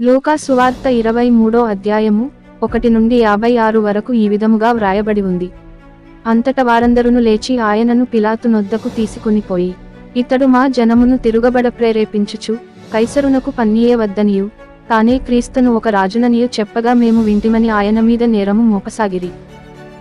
లూకా సువార్త ఇరవై మూడో అధ్యాయము ఒకటి నుండి యాభై ఆరు వరకు ఈ విధముగా వ్రాయబడి ఉంది. అంతట వారందరును లేచి ఆయనను పిలాతు నొద్దకు తీసుకునిపోయి ఇతడు మా జనమును తిరుగబడ ప్రేరేపించుచు కైసరునకు పన్నీయవద్దనియు తానే క్రీస్తును ఒక రాజుననియు చెప్పగా మేము వింటిమని ఆయన మీద నేరము మోపసాగిరి.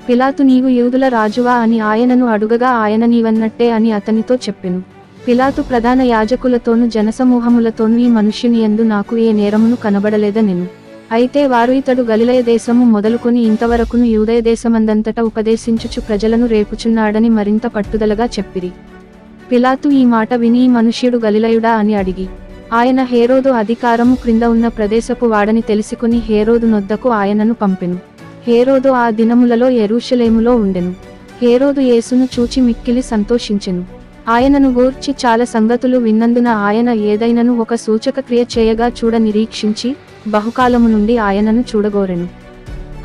పిలాతు నీవు యూదుల రాజువా అని ఆయనను అడుగగా ఆయన నీవన్నట్టే అని అతనితో చెప్పెను. పిలాతు ప్రధాన యాజకులతోనూ జనసమూహములతోనూ ఈ మనుష్యుని యందు నాకు ఏ నేరమును కనబడలేదనెను. అయితే వారు ఇతడు గలిలయ దేశము మొదలుకొని ఇంతవరకును యూదయ దేశమందంతటా ఉపదేశించుచు ప్రజలను రేపుచున్నాడని మరింత పట్టుదలగా చెప్పిరి. పిలాతు ఈ మాట విని ఈ మనుష్యుడు గలిలయుడా అని అడిగి ఆయన హేరోదు అధికారము క్రింద ఉన్న ప్రదేశపు వాడని తెలుసుకుని హేరోదు నొద్దకు ఆయనను పంపెను. హేరోదు ఆ దినములలో ఎరూషలేములో ఉండెను. హేరోదు యేసును చూచి మిక్కిలి సంతోషించెను. ఆయనను గూర్చి చాలా సంగతులు విన్నందున ఆయన ఏదైనను ఒక సూచక క్రియ చేయగా చూడ నిరీక్షించి బహుకాలము నుండి ఆయనను చూడగోరెను.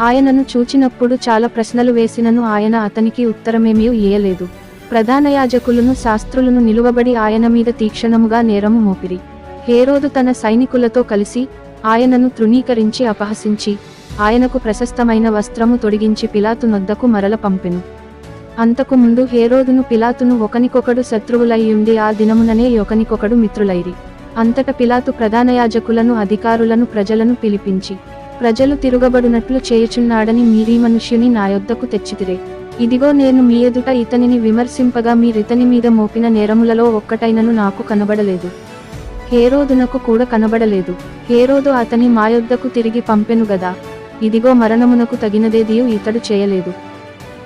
ఆయనను చూచినప్పుడు చాలా ప్రశ్నలు వేసినను ఆయన అతనికి ఉత్తరమేమీ ఇయ్యలేదు. ప్రధాన యాజకులను శాస్త్రులను నిలువబడి ఆయన మీద తీక్షణముగా నేరము మోపిరి. హేరోదు తన సైనికులతో కలిసి ఆయనను తృణీకరించి అపహసించి ఆయనకు ప్రశస్తమైన వస్త్రము తొడిగించి పిలాతు నొద్దకు మరల పంపెను. అంతకు ముందు హేరోదును పిలాతును ఒకనికొకడు శత్రువులయ్యుండి ఆ దినముననే ఒకనికొకడు మిత్రులైరి. అంతట పిలాతు ప్రధానయాజకులను అధికారులను ప్రజలను పిలిపించి ప్రజలు తిరుగబడునట్లు చేయుచున్నాడని మీరీ మనుష్యుని నా యొద్దకు తెచ్చితిరే. ఇదిగో నేను మీ ఎదుట ఇతనిని విమర్శింపగా మీరితని మీద మోపిన నేరములలో ఒక్కటైనను నాకు కనబడలేదు. హేరోదునకు కూడా కనబడలేదు. హేరోదు అతని మా యొద్దకు తిరిగి పంపెను గదా. ఇదిగో మరణమునకు తగినదేదియు ఇతడు చేయలేదు.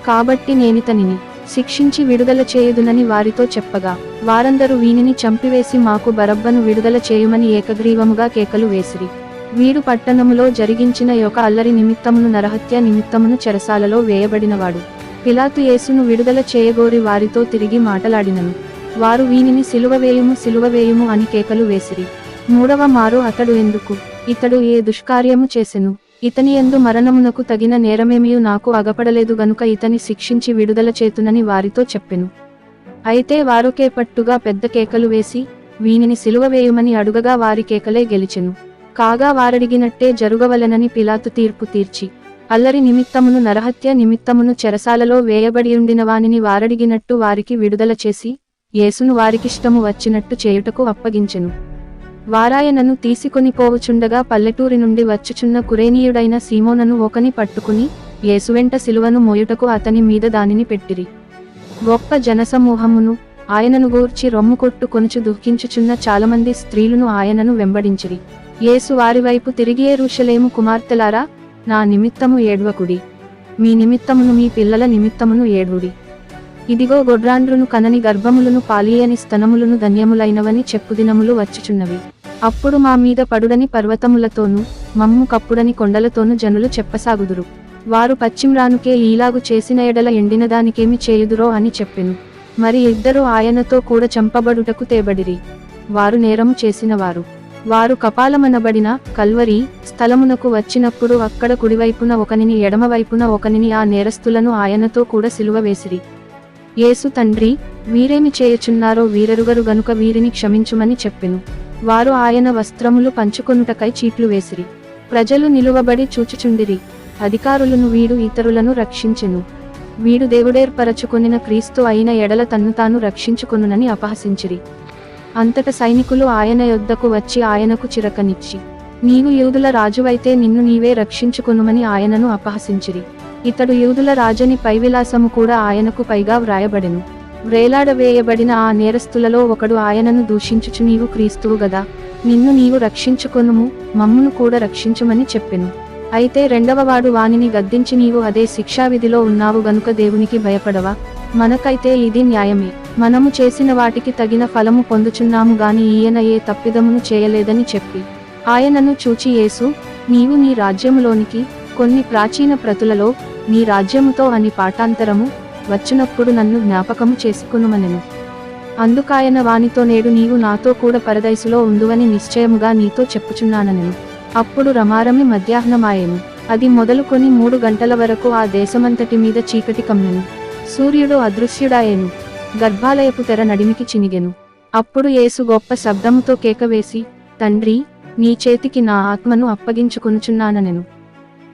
కాబట్టి నేనితనిని శిక్షించి విడుదల చేయుదునని వారితో చెప్పగా వారందరూ వీనిని చంపివేసి మాకు బరబ్బను విడుదల చేయుమని ఏకగ్రీవముగా కేకలు వేసిరి. వీడు పట్టణములో జరిగించిన యొక్క అల్లరి నిమిత్తమును నరహత్య నిమిత్తమును చెరసాలలో వేయబడినవాడు. పిలాతు యేసును విడుదల చేయగోరి వారితో తిరిగి మాటలాడినను. వారు వీనిని సిలువవేయుము సిలువవేయుము అని కేకలు వేసిరి. మూడవ మారు అతడు ఎందుకు? ఇతడు ఏ దుష్కార్యము చేసెను? ఇతని ఎందు మరణమునకు తగిన నేరమేమియు నాకు అగపడలేదు గనుక ఇతని శిక్షించి విడుదల చేతునని వారితో చెప్పెను. అయితే వారు పట్టుగా పెద్ద కేకలు వేసి వీనిని సిలువ వేయుమని అడుగగా వారి కేకలే గెలిచెను. కాగా వారడిగినట్టే జరుగవలనని పిలాతు తీర్పు తీర్చి అల్లరి నిమిత్తమును నరహత్య నిమిత్తమును చెరసాలలో వేయబడియుండిన వానిని వారడిగినట్టు వారికి విడుదల చేసి యేసును వారికిష్టము వచ్చినట్టు చేయుటకు అప్పగించెను. వారాయనను తీసుకొని పోవుచుండగా పల్లెటూరి నుండి వచ్చుచున్న కురేనీయుడైన సీమోనను ఒకని పట్టుకుని యేసువెంట సిలువను మోయుటకు అతని మీద దానిని పెట్టిరి. గొప్ప జనసమూహమును ఆయనను గూర్చి రొమ్ము కొట్టు కొనుచు దుఃఖించుచున్న చాలామంది స్త్రీలను ఆయనను వెంబడించిరి. యేసు వారి వైపు తిరిగి కుమార్తెలారా నా నిమిత్తము ఏడ్వకుడి. మీ నిమిత్తమును మీ పిల్లల నిమిత్తమును ఏడుడి ఇదిగో గొడ్రాండ్రును కనని గర్భములను పాలియని స్తనములను ధన్యములైనవని చెప్పుదినములు వచ్చుచున్నవి. అప్పుడు మా మీద పడుడని పర్వతములతోనూ మమ్ము కప్పుడని కొండలతోనూ జనులు చెప్పసాగుదురు. వారు పశ్చిమ్రానుకే ఈలాగు చేసిన ఎడల ఎండినదానికేమి చేయుదురో అని చెప్పెను. మరి ఇద్దరు ఆయనతో కూడా చంపబడుటకు తేబడిరి. వారు నేరము చేసినవారు. వారు కపాలమనబడిన కల్వరి స్థలమునకు వచ్చినప్పుడు అక్కడ కుడివైపున ఒకనిని ఎడమవైపున ఒకనిని ఆ నేరస్తులను ఆయనతో కూడా సిలువ వేసిరి. యేసు తండ్రి వీరేమి చేయుచున్నారో వీరెరుగరు గనుక వీరిని క్షమించుమని చెప్పెను. వారు ఆయన వస్త్రములు పంచుకొనుటకై చీట్లు వేసిరి. ప్రజలు నిలువబడి చూచుచుండిరి. అధికారులను వీడు ఇతరులను రక్షించెను. వీడు దేవుడేర్పరచుకొనిన క్రీస్తు అయిన ఎడల తన్ను తాను రక్షించుకొనునని అపహసించిరి. అంతట సైనికులు ఆయన యొద్దకు వచ్చి ఆయనకు చిరకనిచ్చి నీవు యూదుల రాజువైతే నిన్ను నీవే రక్షించుకొనుమని ఆయనను అపహసించిరి. ఇతడు యూదుల రాజని పైవిలాసము కూడా ఆయనకు పైగా వ్రాయబడెను. వ్రేలాడవేయబడిన ఆ నేరస్తులలో ఒకడు ఆయనను దూషించుచు నీవు క్రీస్తువు గదా. నిన్ను నీవు రక్షించుకొనుము మమ్మును కూడా రక్షించుమని చెప్పెను. అయితే రెండవవాడు వానిని గద్దించి నీవు అదే శిక్షావిధిలో ఉన్నావు గనుక దేవునికి భయపడవా? మనకైతే ఇది న్యాయమే. మనము చేసిన వాటికి తగిన ఫలము పొందుచున్నాము గాని ఈయన ఏ తప్పిదమును చేయలేదని చెప్పి. ఆయనను చూచి యేసు నీవు నీ రాజ్యములోనికి కొన్ని ప్రాచీన ప్రతులలో నీ రాజ్యముతో అని పాఠాంతరము వచ్చినప్పుడు నన్ను జ్ఞాపకము చేసుకునుమనెను. అందుకాయన వానితో నేడు నీవు నాతో కూడా పరదైసులో ఉందువని నిశ్చయముగా నీతో చెప్పుచున్నాననెను అప్పుడు రమారమి మధ్యాహ్నమాయెను. అది మొదలుకొని మూడు గంటల వరకు ఆ దేశమంతటి మీద చీకటి కమ్మెను. సూర్యుడు అదృశ్యుడాయెను. గర్భాలయపు తెర నడిమికి చినిగెను. అప్పుడు యేసు గొప్ప శబ్దముతో కేకవేసి తండ్రి నీ చేతికి నా ఆత్మను అప్పగించుకొనుచున్నాననెను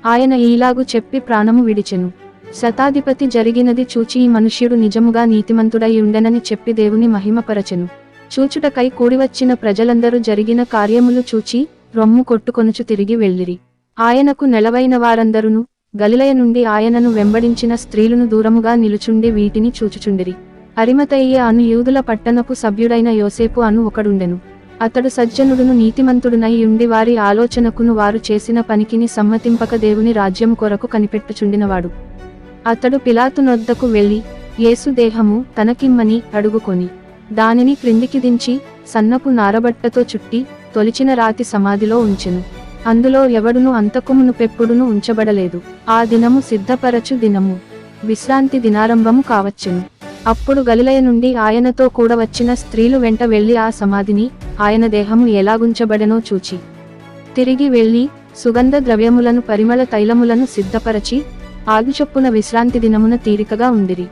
ఆయన ఈలాగు చెప్పి ప్రాణము విడిచెను. శతాధిపతి జరిగినది చూచి ఈ మనుష్యుడు నిజముగా నీతిమంతుడై ఉండెనని చెప్పి దేవుని మహిమపరచెను. చూచుటకై కూడివచ్చిన ప్రజలందరూ జరిగిన కార్యములు చూచి రొమ్ము కొట్టుకొనుచు తిరిగి వెళ్ళిరి. ఆయనకు నెలవైన వారందరును గలిలయ నుండి ఆయనను వెంబడించిన స్త్రీలను దూరముగా నిలుచుండి వీటిని చూచుచుండిరి. అరిమతయ్య అను యూదుల పట్టణపు సభ్యుడైన యోసేపు అను ఒకడుండెను. అతడు సజ్జనుడును నీతిమంతుడునై ఉండి వారి ఆలోచనకును వారు చేసిన పనికిని సమ్మతింపక దేవుని రాజ్యం కొరకు కనిపెట్టుచుండినవాడు. అతడు పిలాతునొద్దకు వెళ్ళి యేసుదేహము యేసు దేహము తనకిమ్మని అడుగుకొని దానిని క్రిందికి దించి సన్నపు నారబట్టతో చుట్టి తొలిచిన రాతి సమాధిలో ఉంచెను. అందులో ఎవడును అంతకుమును పెప్పుడును ఉంచబడలేదు. ఆ దినము సిద్ధపరచు దినము. విశ్రాంతి దినారంభము కావచ్చును. అప్పుడు గలిలయ నుండి ఆయనతో కూడా వచ్చిన స్త్రీలు వెంట వెళ్ళి ఆ సమాధిని ఆయన దేహము ఎలాగుంచబడెనో చూచి. తిరిగి వెళ్ళి సుగంధ ద్రవ్యములను పరిమళ తైలములను సిద్ధపరచి ఆగిచొప్పున విశ్రాంతి దినమున తీరికగా ఉండిరి.